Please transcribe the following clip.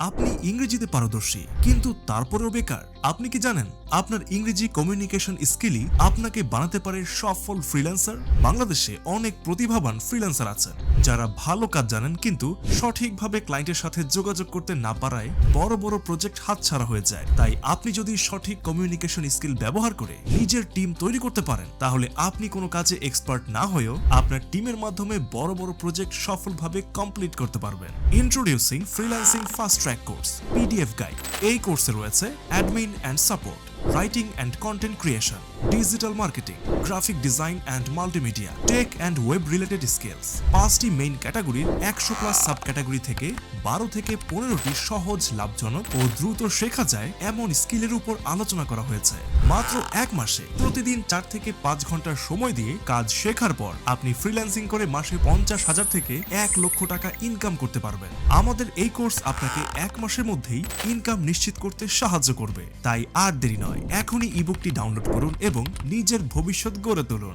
আপনি ইংরেজিতে পারদর্শী, কিন্তু তারপরেও বেকার। আপনি কি জানেন, আপনার ইংরেজি কমিউনিকেশন স্কিলই আপনাকে বানাতে পারে সফল ফ্রিল্যান্সার? বাংলাদেশে অনেক প্রতিভাবান ফ্রিল্যান্সার আছেন, যারা ভালো কাজ জানেন কিন্তু সঠিকভাবে ক্লায়েন্টের সাথে যোগাযোগ করতে না পারায় বড় বড় প্রজেক্ট হাতছাড়া হয়ে যায়। তাই আপনি যদি সঠিক কমিউনিকেশন স্কিল ব্যবহার করে নিজের টিম তৈরি করতে পারেন, তাহলে আপনি কোনো কাজে এক্সপার্ট না হয়েও আপনার টিমের মাধ্যমে বড় বড় প্রজেক্ট সফলভাবে কমপ্লিট করতে পারবেন। Introducing freelancing fast track course PDF guide এই কোর্সে রয়েছে admin and support writing and content creation digital marketing graphic design and multimedia tech and web related skills পাঁচটি মেইন ক্যাটাগরির একশো প্লাস সাব ক্যাটাগরি থেকে বারো থেকে পনেরোটি সহজ, লাভজনক ও দ্রুত শেখা যায় এমন স্কিলের উপর আলোচনা করা হয়েছে। মাত্র এক মাসে প্রতিদিন চার থেকে পাঁচ ঘণ্টার সময় দিয়ে কাজ শেখার পর আপনি ফ্রিল্যান্সিং করে মাসে পঞ্চাশ হাজার থেকে এক লক্ষ টাকা ইনকাম করতে পারবেন। আমাদের এই কোর্স আপনাকে এক মাসের মধ্যেই ইনকাম নিশ্চিত করতে সাহায্য করবে। তাই আর দেরি নয়, এখনই ইবুকটি ডাউনলোড করুন এবং নিজের ভবিষ্যৎ গড়ে তুলুন।